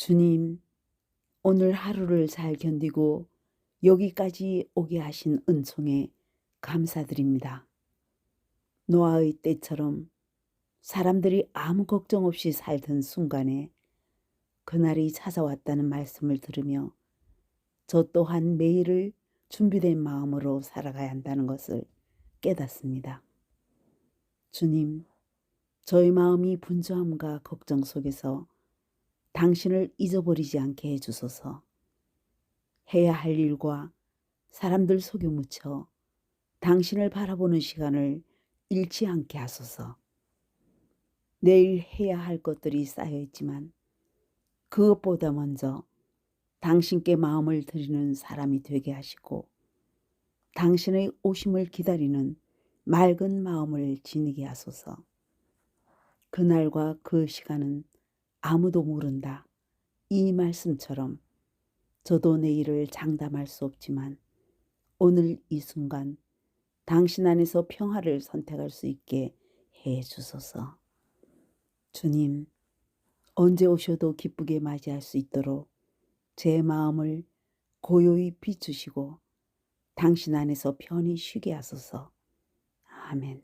주님, 오늘 하루를 잘 견디고 여기까지 오게 하신 은총에 감사드립니다. 노아의 때처럼 사람들이 아무 걱정 없이 살던 순간에 그날이 찾아왔다는 말씀을 들으며 저 또한 매일을 준비된 마음으로 살아가야 한다는 것을 깨닫습니다. 주님, 저희 마음이 분주함과 걱정 속에서 당신을 잊어버리지 않게 해주소서. 해야 할 일과 사람들 속에 묻혀 당신을 바라보는 시간을 잃지 않게 하소서. 내일 해야 할 것들이 쌓여 있지만 그것보다 먼저 당신께 마음을 드리는 사람이 되게 하시고 당신의 오심을 기다리는 맑은 마음을 지니게 하소서. 그날과 그 시간은 아무도 모른다. 이 말씀처럼 저도 내일을 장담할 수 없지만 오늘 이 순간 당신 안에서 평화를 선택할 수 있게 해 주소서. 주님, 언제 오셔도 기쁘게 맞이할 수 있도록 제 마음을 고요히 비추시고 당신 안에서 편히 쉬게 하소서. 아멘.